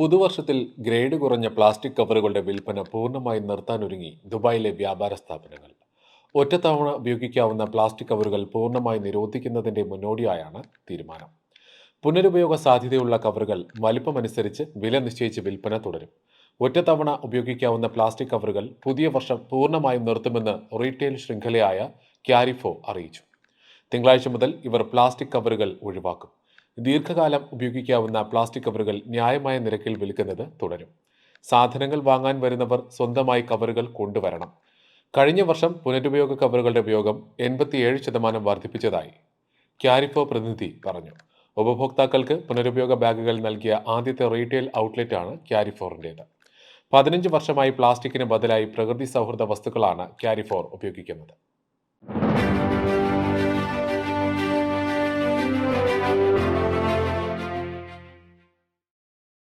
പുതുവർഷത്തിൽ grade കുറഞ്ഞ plastic കവറുകളുടെ വിൽപ്പന പൂർണമായും നിർത്താനൊരുങ്ങി ദുബായിലെ വ്യാപാര സ്ഥാപനങ്ങൾ. ഒറ്റത്തവണ ഉപയോഗിക്കാവുന്ന പ്ലാസ്റ്റിക് കവറുകൾ പൂർണമായി നിരോധിക്കുന്നതിന്റെ മുന്നോടിയായാണ് തീരുമാനം. പുനരുപയോഗ സാധ്യതയുള്ള കവറുകൾ വലിപ്പമനുസരിച്ച് വില നിശ്ചയിച്ച് വിൽപ്പന തുടരും. ഒറ്റത്തവണ ഉപയോഗിക്കാവുന്ന പ്ലാസ്റ്റിക് കവറുകൾ പുതിയ വർഷം പൂർണമായും നിർത്തുമെന്ന് റീറ്റെയിൽ ശൃംഖലയായ ക്യാരിഫോ അറിയിച്ചു. തിങ്കളാഴ്ച മുതൽ ഇവർ പ്ലാസ്റ്റിക് കവറുകൾ ഒഴിവാക്കും. ദീർഘകാലം ഉപയോഗിക്കാവുന്ന പ്ലാസ്റ്റിക് കവറുകൾ ന്യായമായ നിരക്കിൽ വിൽക്കുന്നത് തുടരും. സാധനങ്ങൾ വാങ്ങാൻ വരുന്നവർ സ്വന്തമായി കവറുകൾ കൊണ്ടുവരണം. കഴിഞ്ഞ വർഷം പുനരുപയോഗ കവറുകളുടെ ഉപയോഗം എൺപത്തിയേഴ് ശതമാനം വർദ്ധിപ്പിച്ചതായി ക്യാരിഫോ പ്രതിനിധി പറഞ്ഞു. ഉപഭോക്താക്കൾക്ക് പുനരുപയോഗ ബാഗുകൾ നൽകിയ ആദ്യത്തെ റീറ്റെയിൽ ഔട്ട്ലെറ്റാണ് ക്യാരിഫോറിന്റേത്. പതിനഞ്ച് വർഷമായി പ്ലാസ്റ്റിക്കിന് ബദലായി പ്രകൃതി സൗഹൃദ വസ്തുക്കളാണ് ക്യാരിഫോർ ഉപയോഗിക്കുന്നത്.